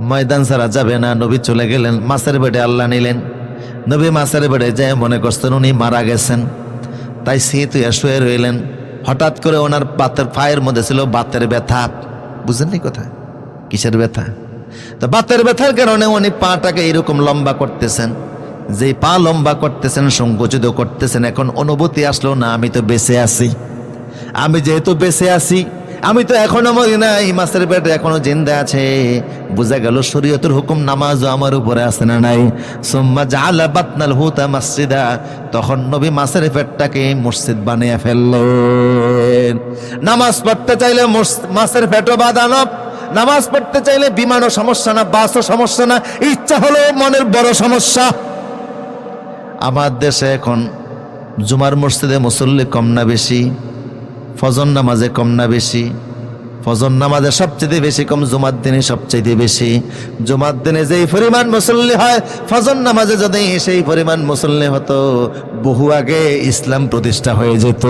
ময়দান ছাড়া যাবে না। নবী চলে গেলেন, মাছের বেডে আল্লাহ নিলেন। নবী মাছের বেডে যায়, মনে করছেন উনি মারা গেছেন। তাই সিঁত শুয়ে রইলেন। হঠাৎ করে ওনার বাতের পায়ের মধ্যে ছিল বাতের ব্যথা। বুঝেননি কথা? কিসের ব্যথা? তো বাতের ব্যথার কারণে উনি পাটাকে এরকম লম্বা করতেছেন। যে পা লম্বা করতেছেন, সংকুচিত করতেছেন, এখন অনুভূতি আসলো, না, আমি তো বেঁচে আছি। আমি যেহেতু বেঁচে আছি আমি তো এখনও মরি নাই, মাছের পেটে এখনও জিন্দা আছে। বোঝা গেল শরীয়তের হুকুম নামাজও আমার উপরে আছে না নাই। সোম্মা জালা বাতনাল হুতা মসজিদা, তখন নবী মাছের পেটটাকে মসজিদ বানিয়ে ফেললেন। নামাজ পড়তে চাইলে মাছের পেটও বাঁধানো নামাজ পড়তে চাইলে বিমানও সমস্যা না, বাসও সমস্যা না, ইচ্ছা হলো মনের বড় সমস্যা। আমার দেশে এখন জুমার মসজিদে মুসল্লি কম না বেশি। ফজর নামাজে কম না বেশি? ফজর নামাজে সবচেয়ে বেশি কম জুমার দিনে সবচেয়ে বেশি। জুমার দিনে যেই পরিমাণ মুসল্লি হয়, ফজর নামাজে যদি সেই পরিমাণ মুসল্লি হতো, বহু আগে ইসলাম প্রতিষ্ঠা হয়ে যেত।